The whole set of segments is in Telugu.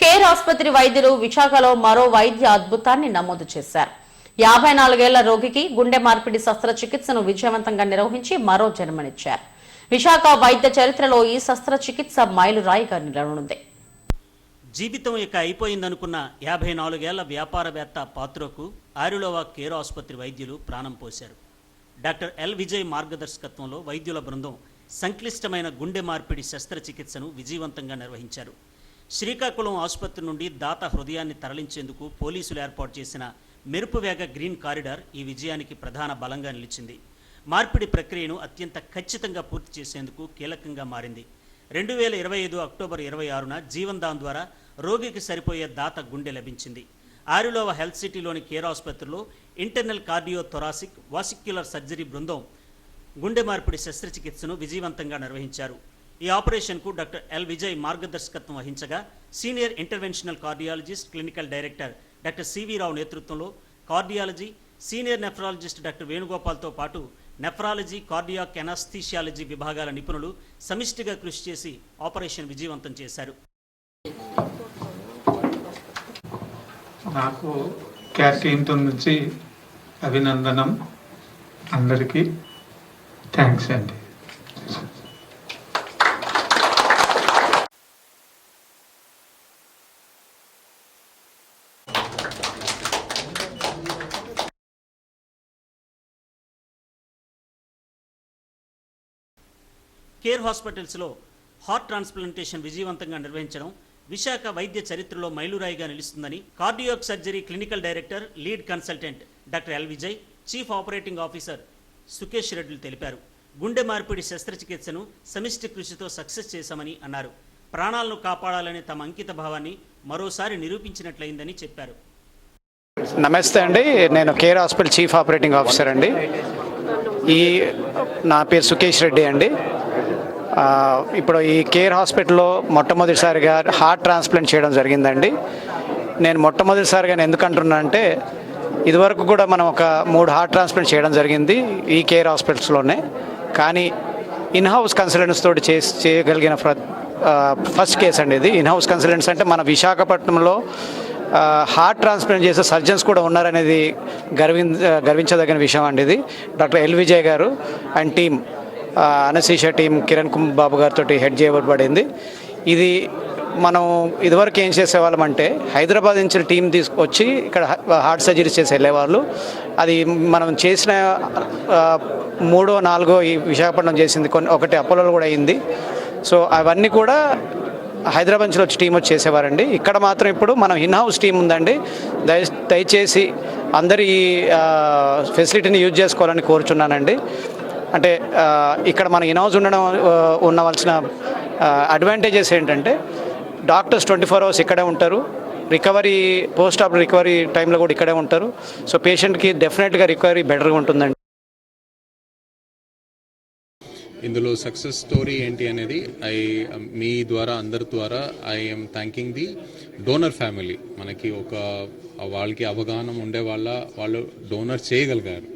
కేర్ ఆసుపత్రి వైద్యులు విశాఖలో మరో వైద్య అద్భుతాన్ని నమోదు చేశారు. యాభై నాలుగేళ్ళ రోగికి గుండె మార్పిడి శస్త్రచికిత్సను విజయవంతంగా నిర్వహించి మరో జన్మనిచ్చారు. విశాఖ వైద్య చరిత్రలో ఈ శస్త్రచికిత్స మైలురాయిగా నిలవనుంది. జీవితం ఇక అయిపోయిందనుకున్న యాభై నాలుగేళ్ళ వ్యాపారవేత్త పాత్రకు ఆరులోవా కేర్ ఆసుపత్రి వైద్యులు ప్రాణం పోశారు. డాక్టర్ ఎల్ విజయ్ మార్గదర్శకత్వంలో వైద్యుల బృందం సంక్లిష్టమైన గుండె మార్పిడి శస్త్రచికిత్సను విజయవంతంగా నిర్వహించారు. శ్రీకాకుళం ఆసుపత్రి నుండి దాత హృదయాన్ని తరలించేందుకు పోలీసులు ఏర్పాటు చేసిన మెరుపు వేగ గ్రీన్ కారిడార్ ఈ విజయానికి ప్రధాన బలంగా నిలిచింది. మార్పిడి ప్రక్రియను అత్యంత ఖచ్చితంగా పూర్తి చేసేందుకు కీలకంగా మారింది. రెండు వేల ఇరవై ఐదు అక్టోబర్ ఇరవై ఆరున జీవన్ దాన్ ద్వారా రోగికి సరిపోయే దాత గుండె లభించింది. ఆరులోవ హెల్త్ సిటీలోని కేర్ ఆసుపత్రిలో internal cardio thoracic vascular surgery బృందం గుండె మార్పిడి శస్త్రచికిత్సను విజయవంతంగా నిర్వహించారు. ఈ ఆపరేషన్కు డాక్టర్ ఎల్ విజయ్ మార్గదర్శకత్వం వహించగా senior interventional cardiologist clinical director doctor CV Rao నేతృత్వంలో కార్డియాలజీ సీనియర్ నెఫ్రాలజిస్ట్ డాక్టర్ వేణుగోపాల్తో పాటు నెఫ్రాలజీ కార్డియాక్ ఎనాస్థీషియాలజీ విభాగాల నిపుణులు సమిష్టిగా కృషి చేసి ఆపరేషన్ విజయవంతం చేశారు. నాకు నుంచి అభినందనం అందరికీ. థ్యాంక్స్ అండి. కేర్ హాస్పిటల్స్లో హార్ట్ ట్రాన్స్ప్లాంటేషన్ విజయవంతంగా నిర్వహించడం విశాఖ వైద్య చరిత్రలో మైలురాయిగా నిలుస్తుందని cardiac surgery clinical director lead consultant doctor L Vijay chief operating officer Sukesh రెడ్డిలు తెలిపారు. గుండె మార్పిడి శస్త్రచికిత్సను సమిష్టి కృషితో సక్సెస్ చేశామని అన్నారు. ప్రాణాలను కాపాడాలనే తమ అంకిత భావాన్ని మరోసారి నిరూపించినట్లయిందని చెప్పారు. నమస్తే అండి. నేను care hospital chief operating officer అండి. ఈ నా పేరు సుకేష్ రెడ్డి అండి. ఇప్పుడు ఈ కేర్ హాస్పిటల్లో మొట్టమొదటిసారిగా హార్ట్ ట్రాన్స్ప్లాంట్ చేయడం జరిగిందండి. నేను మొట్టమొదటిసారిగా నేను ఎందుకు అంటున్నా అంటే ఇదివరకు కూడా మనం ఒక మూడు హార్ట్ ట్రాన్స్ప్లాంట్ చేయడం జరిగింది ఈ కేర్ హాస్పిటల్స్లోనే. కానీ ఇన్ హౌస్ కన్సల్టెంట్స్ తోటి చేసి చేయగలిగిన ఫస్ట్ కేసు అండి ఇది. ఇన్ హౌస్ కన్సల్టెంట్స్ అంటే మన విశాఖపట్నంలో హార్ట్ ట్రాన్స్ప్లాంట్ చేసే సర్జన్స్ కూడా ఉన్నారనేది గర్వి గర్వించదగిన విషయం అండి ఇది. డాక్టర్ ఎల్ విజయ్ గారు అండ్ టీమ్ అనశీష టీం కిరణ్ కుమార్ బాబు గారితో హెడ్ చేయబడింది ఇది మనం ఇదివరకు ఏం చేసేవాళ్ళం అంటే హైదరాబాద్ నుంచి టీం తీసుకొచ్చి ఇక్కడ హార్ట్ సర్జరీస్ చేసి వెళ్ళేవాళ్ళు అది మనం చేసిన మూడో నాలుగో ఈ విశాఖపట్నం చేసింది కొన్ని ఒకటి అపోలో కూడా అయింది. సో అవన్నీ కూడా హైదరాబాద్ నుంచి వచ్చి టీం వచ్చి చేసేవారండి. ఇక్కడ మాత్రం ఇప్పుడు మనం ఇన్ హౌస్ టీం ఉందండి. దయ దయచేసి అందరు ఈ ఫెసిలిటీని యూజ్ చేసుకోవాలని కోరుచున్నానండి. అంటే ఇక్కడ మన ఇన్హౌస్ ఉండడం ఉండవలసిన అడ్వాంటేజెస్ ఏంటంటే డాక్టర్స్ ట్వంటీ ఫోర్ అవర్స్ ఇక్కడే ఉంటారు. రికవరీ పోస్ట్ ఆఫ్ రికవరీ టైంలో కూడా ఇక్కడే ఉంటారు. సో పేషెంట్కి డెఫినెట్గా రికవరీ బెటర్గా ఉంటుందండి. ఇందులో సక్సెస్ స్టోరీ ఏంటి అనేది ఐ మీ ద్వారా అందరి ద్వారా I'm thanking the donor family మనకి ఒక వాళ్ళకి అవగాహన ఉండే వాళ్ళ వాళ్ళు డోనర్ చేయగలిగారు.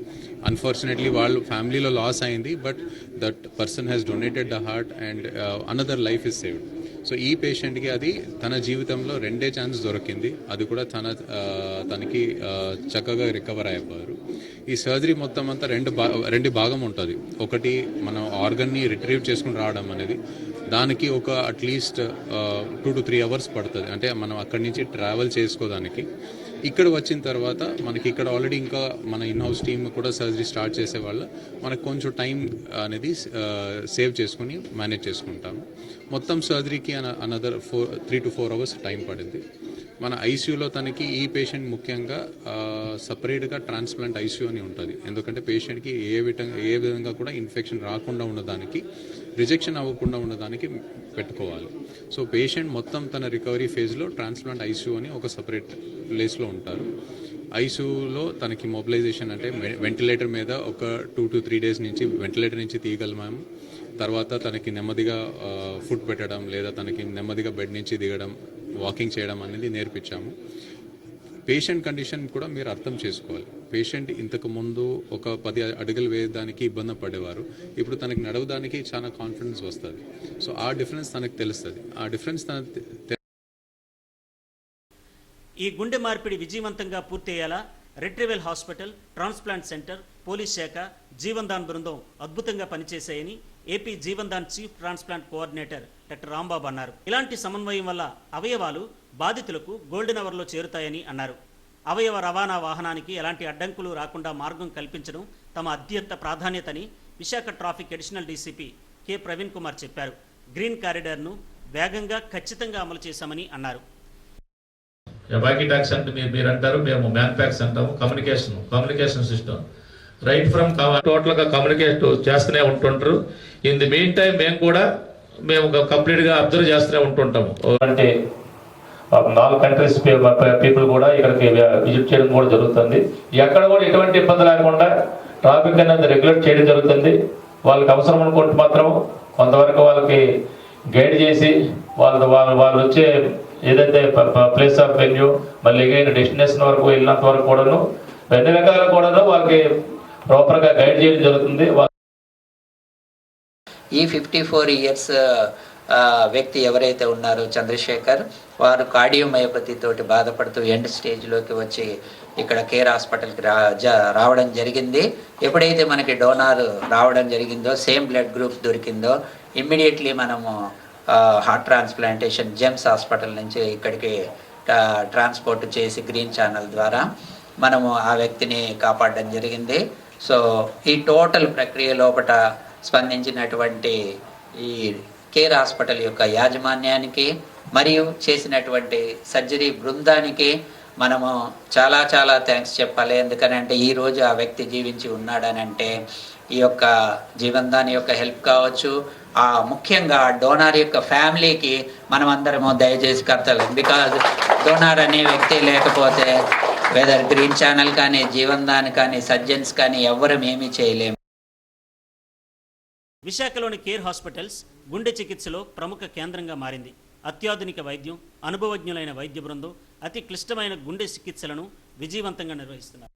అన్ఫార్చునేట్లీ వాళ్ళు ఫ్యామిలీలో లాస్ అయింది but that person has donated the heart and another life is saved so ఈ పేషెంట్కి అది తన జీవితంలో రెండే ఛాన్స్ దొరికింది. అది కూడా తన uh, తనకి uh, చక్కగా రికవర్ అయిపోయారు ఈ సర్జరీ మొత్తం అంతా రెండు భా రెండు భాగం ఉంటుంది. ఒకటి మనం ఆర్గన్ని రిట్రీవ్ చేసుకుని రావడం అనేది. దానికి ఒక at least two to three hours పడుతుంది. అంటే మనం అక్కడి నుంచి ట్రావెల్ చేసుకోవడానికి. ఇక్కడ వచ్చిన తర్వాత మనకి ఇక్కడ ఆల్రెడీ ఇంకా మన ఇన్ హౌస్ టీమ్ కూడా సర్జరీ స్టార్ట్ చేసే వాళ్ళ మనకు కొంచెం టైం uh, అనేది uh, సేవ్ చేసుకుని మేనేజ్ చేసుకుంటాము. మొత్తం సర్జరీకి another four three to four hours time పడింది. మన ఐసీయూలో తనకి ఈ పేషెంట్ ముఖ్యంగా సపరేట్గా ట్రాన్స్ప్లాంట్ ఐసీయూ అని ఉంటుంది. ఎందుకంటే పేషెంట్కి ఏ విధంగా ఏ విధంగా కూడా ఇన్ఫెక్షన్ రాకుండా ఉండడానికి రిజెక్షన్ అవ్వకుండా ఉండడానికి పెట్టుకోవాలి. సో పేషెంట్ మొత్తం తన రికవరీ ఫేజ్లో ట్రాన్స్ప్లాంట్ ఐసీయూ అని ఒక సపరేట్ ప్లేస్లో ఉంటారు. ఐసీయూలో తనకి మొబిలైజేషన్ అంటే వెంటిలేటర్ మీద ఒక టూ టు త్రీ డేస్ నుంచి వెంటిలేటర్ నుంచి తీయగలమాము తర్వాత తనకి నెమ్మదిగా ఫుడ్ పెట్టడం లేదా తనకి నెమ్మదిగా బెడ్ నుంచి దిగడం వాకింగ్ చేయడం అనేది నేర్పించాము. పేషెంట్ కండిషన్ కూడా మీరు అర్థం చేసుకోవాలి. పేషెంట్ ఇంతకు ముందు ఒక పది అడుగులు వేయడానికి ఇబ్బంది పడేవారు. ఇప్పుడు తనకి నడవడానికి చాలా కాన్ఫిడెన్స్ వస్తుంది. సో ఆ డిఫరెన్స్ తనకు తెలుస్తుంది. ఆ డిఫరెన్స్ తన ఈ గుండె మార్పిడి విజయవంతంగా పూర్తయ్యేలా retrieval hospital transplant centre police శాఖ జీవన్దాన్ బృందం అద్భుతంగా పనిచేశాయని AP Jeevandan chief transplant coordinator doctor Rambabu అన్నారు. ఇలాంటి సమన్వయం వల్ల అవయవాలు బాధితులకు గోల్డెన్ అవర్లో చేరుతాయని అన్నారు. అవయవ రవాణా వాహనానికి ఎలాంటి అడ్డంకులు రాకుండా మార్గం కల్పించడం తమ అత్యంత ప్రాధాన్యతని Visakha traffic additional DCP K. Praveen Kumar చెప్పారు. గ్రీన్ కారిడార్ను వేగంగా ఖచ్చితంగా అమలు చేశామని అన్నారు. వాకీ ట్యాక్స్ అంటే మీరు మీరు అంటారు మేము మ్యాన్ ప్యాక్స్ అంటాము communication communication system. Right from టోటల్గా కమ్యూనికేట్ చేస్తూనే ఉంటుంటారు ఇన్ ది మెయిన్ టైం మేము కూడా మేము కంప్లీట్గా అబ్జర్వ్ చేస్తూనే ఉంటుంటాము. అంటే నాలుగు కంట్రీస్ పీపుల్ కూడా ఇక్కడికి విజిట్ చేయడం కూడా జరుగుతుంది. ఎక్కడ కూడా ఎటువంటి ఇబ్బంది లేకుండా ట్రాఫిక్ అనేది రెగ్యులేట్ చేయడం జరుగుతుంది. వాళ్ళకి అవసరం అనుకుంటే మాత్రం కొంతవరకు వాళ్ళకి గైడ్ చేసి వాళ్ళ వాళ్ళు వాళ్ళు వచ్చే ఏదైతే ప్లేస్ ఆఫ్ వెన్యూ మళ్ళీ ఎగైన్ డెస్టినేషన్ వరకు వెళ్ళినంత వరకు కూడాను అన్ని రకాల కూడాను వాళ్ళకి ప్రాపర్గా గైడ్ చేయడం జరుగుతుంది. ఈ ఫిఫ్టీ ఫోర్ ఇయర్స్ వ్యక్తి ఎవరైతే ఉన్నారో చంద్రశేఖర్ వారు కార్డియోమయోపతి తోటి బాధపడుతూ ఎండ్ స్టేజ్లోకి వచ్చి ఇక్కడ కేర్ హాస్పిటల్కి రా జ- రావడం జరిగింది. ఎప్పుడైతే మనకి డోనార్ రావడం జరిగిందో సేమ్ బ్లడ్ గ్రూప్ దొరికిందో ఇమ్మీడియట్లీ మనము హార్ట్ ట్రాన్స్ప్లాంటేషన్ జెమ్స్ హాస్పిటల్ నుంచి ఇక్కడికి ట్రాన్స్పోర్ట్ చేసి గ్రీన్ ఛానల్ ద్వారా మనము ఆ వ్యక్తిని కాపాడడం జరిగింది. సో ఈ టోటల్ ప్రక్రియ లోపట స్పందించినటువంటి ఈ కేర్ హాస్పిటల్ యొక్క యాజమాన్యానికి మరియు చేసినటువంటి సర్జరీ బృందానికి మనము చాలా చాలా థ్యాంక్స్ చెప్పాలి. ఎందుకనంటే ఈ రోజు ఆ వ్యక్తి జీవించి ఉన్నాడనంటే ఈ యొక్క జీవందాని యొక్క హెల్ప్ కావచ్చు. ఆ ముఖ్యంగా డోనార్ యొక్క ఫ్యామిలీకి మనం అందరము దయచేసి కర్తలు బికాజ్ డోనార్ అనే వ్యక్తి లేకపోతే వెదర్ గ్రీన్ ఛానల్ కానీ జీవన్దాన్ కానీ సర్జన్స్ కానీ ఎవ్వరం ఏమీ చేయలేము. విశాఖలోని కేర్ హాస్పిటల్స్ గుండె చికిత్సలో ప్రముఖ కేంద్రంగా మారింది. అత్యాధునిక వైద్యం అనుభవజ్ఞులైన వైద్య బృందం అతి క్లిష్టమైన గుండె చికిత్సలను విజయవంతంగా నిర్వహిస్తున్నారు.